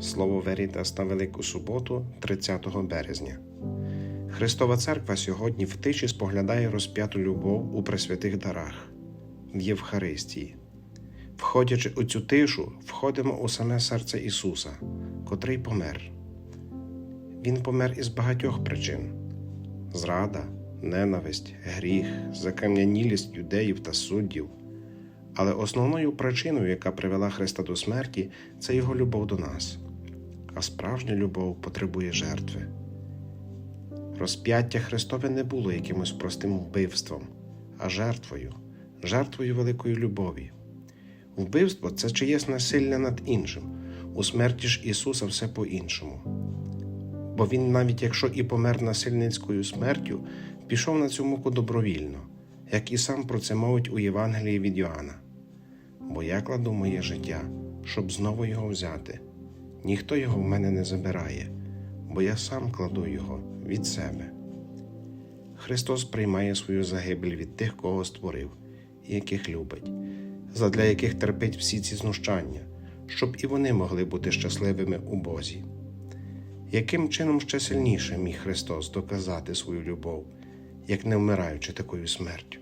Слово Верітас на Велику суботу, 30 березня. Христова Церква сьогодні в тиші споглядає розп'яту любов у пресвятих дарах в Євхаристії. Входячи у цю тишу, входимо у саме серце Ісуса, котрий помер. Він помер із багатьох причин: зрада, ненависть, гріх, закам'янілість юдеїв та суддів. Але основною причиною, яка привела Христа до смерті, це Його любов до нас. А справжня любов потребує жертви. Розп'яття Христове не було якимось простим вбивством, а жертвою, жертвою великої любові. Вбивство це чиєсь насилля над іншим, у смерті ж Ісуса все по-іншому. Бо Він, навіть якщо і помер насильницькою смертю, пішов на цю муку добровільно, як і сам про це мовить у Євангелії від Йоанна. Бо я кладу моє життя, щоб знову його взяти. Ніхто його в мене не забирає, бо я сам кладу його від себе. Христос приймає свою загибель від тих, кого створив яких любить, задля яких терпить всі ці знущання, щоб і вони могли бути щасливими у Бозі. Яким чином ще сильніше міг Христос доказати свою любов, як не вмираючи такою смертю?